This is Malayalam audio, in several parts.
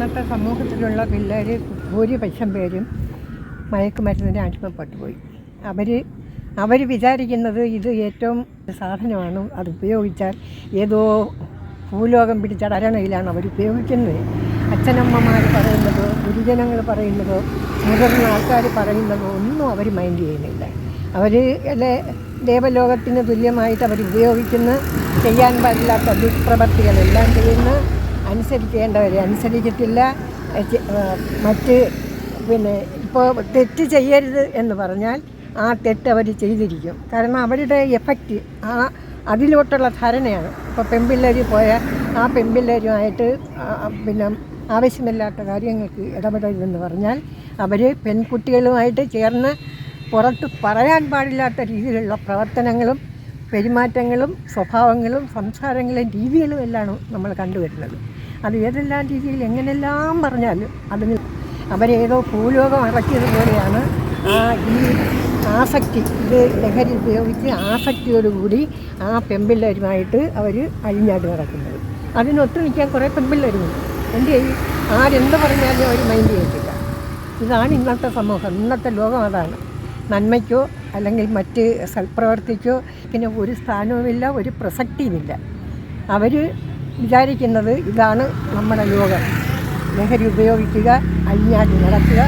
ഇന്നത്തെ സമൂഹത്തിലുള്ള പിള്ളേർ ഭൂരിപക്ഷം പേരും മയക്കുമരുന്നിന് അടിമപ്പെട്ടു പോയി. അവർ അവർ വിചാരിക്കുന്നത് ഇത് ഏറ്റവും സാധനമാണ് അത് ഉപയോഗിച്ചാൽ ഏതോ ഭൂലോകം പിടിച്ച അരണയിലാണ് അവർ ഉപയോഗിക്കുന്നത്. അച്ഛനമ്മമാർ പറയുന്നതോ ഗുരുജനങ്ങൾ പറയുന്നതോ മുതിർന്ന ആൾക്കാർ പറയുന്നതോ ഒന്നും അവർ മൈൻഡ് ചെയ്യുന്നില്ല. അവർ ദേവലോകത്തിന് തുല്യമായിട്ട് അവർ ഉപയോഗിക്കുന്ന ചെയ്യാൻ പാടില്ലാത്ത ദുഷ്പ്രവർത്തികളെല്ലാം ചെയ്യുന്ന അനുസരിക്കേണ്ടവരെ അനുസരിക്കത്തില്ല മറ്റ് പിന്നെ ഇപ്പോൾ തെറ്റ് ചെയ്യരുത് എന്ന് പറഞ്ഞാൽ ആ തെറ്റ് അവർ ചെയ്തിരിക്കും. കാരണം അവരുടെ എഫക്റ്റ് ആ അതിലോട്ടുള്ള ധാരണയാണ്. ഇപ്പോൾ പെൺപിള്ളേർ പോയാൽ ആ പെമ്പിള്ളേരുമായിട്ട് പിന്നെ ആവശ്യമില്ലാത്ത കാര്യങ്ങൾക്ക് ഇടപെടരുതെന്ന് പറഞ്ഞാൽ അവർ പെൺകുട്ടികളുമായിട്ട് ചേർന്ന് പുറത്ത് പറയാൻ പാടില്ലാത്ത രീതിയിലുള്ള പ്രവർത്തനങ്ങളും പെരുമാറ്റങ്ങളും സ്വഭാവങ്ങളും സംസാരങ്ങളും രീതികളും എല്ലാം നമ്മൾ കണ്ടുവരുന്നത്. അത് ഏതെല്ലാം രീതിയിൽ എങ്ങനെല്ലാം പറഞ്ഞാലും അതിന് അവരേതോ ഭൂലോകം ഇറക്കിയതുപോലെയാണ് ആ ഈ ആസക്തി ഇത് ലഹരി ഉപയോഗിച്ച് ആസക്തിയോടുകൂടി ആ പെമ്പിള്ളരുമായിട്ട് അവർ അഴിഞ്ഞാടി നടക്കുന്നത്. അതിനൊത്തു നിൽക്കാൻ കുറേ പെമ്പിള്ളരുമുണ്ട് എന്ത് ചെയ്യും? ആരെന്ത് പറഞ്ഞാലും അവർ മൈൻഡ് ചെയ്യത്തില്ല. ഇതാണ് ഇന്നത്തെ സമൂഹം. ഇന്നത്തെ ലോകം അതാണ്. നന്മയ്ക്കോ അല്ലെങ്കിൽ മറ്റ് സൽപ്രവർത്തിക്കോ പിന്നെ ഒരു സ്ഥാനവുമില്ല ഒരു പ്രസക്തിയുമില്ല. അവർ വിചാരിക്കുന്നത് ഇതാണ് നമ്മുടെ ലോകം. ലഹരി ഉപയോഗിക്കുക അഴിഞ്ഞാടി നടക്കുക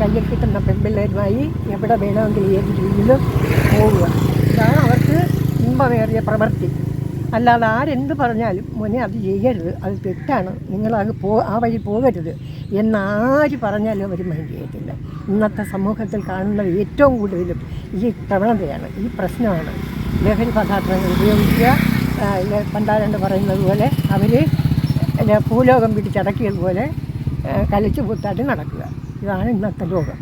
കയ്യിൽ കിട്ടുന്ന പെൺപിള്ളേരുമായി എവിടെ വേണമെങ്കിലും ഏത് രീതിയിലും പോവുക. ഇതാണ് അവർക്ക് ഇമ്പമേറിയ പ്രവൃത്തി. അല്ലാതെ ആരെന്ത് പറഞ്ഞാലും മോനെ അത് ചെയ്യരുത് അത് തെറ്റാണ് നിങ്ങളത് പോ ആ വഴി പോകരുത് എന്നാര് പറഞ്ഞാലും അവർ മൈൻഡ് ചെയ്യത്തില്ല. ഇന്നത്തെ സമൂഹത്തിൽ കാണുന്നത് ഏറ്റവും കൂടുതലും ഈ പ്രവണതയാണ് ഈ പ്രശ്നമാണ്. ലഹരി പദാർത്ഥങ്ങൾ ഉപയോഗിക്കുക പണ്ടാരണ്ട് പറയുന്നത് പോലെ അവർ പൂലോകം പിടിച്ചടക്കിയതുപോലെ പോലെ കലിച്ചു പൂത്താട്ടി നടക്കുക. ഇതാണ് ഇന്നത്തെ ലോകം.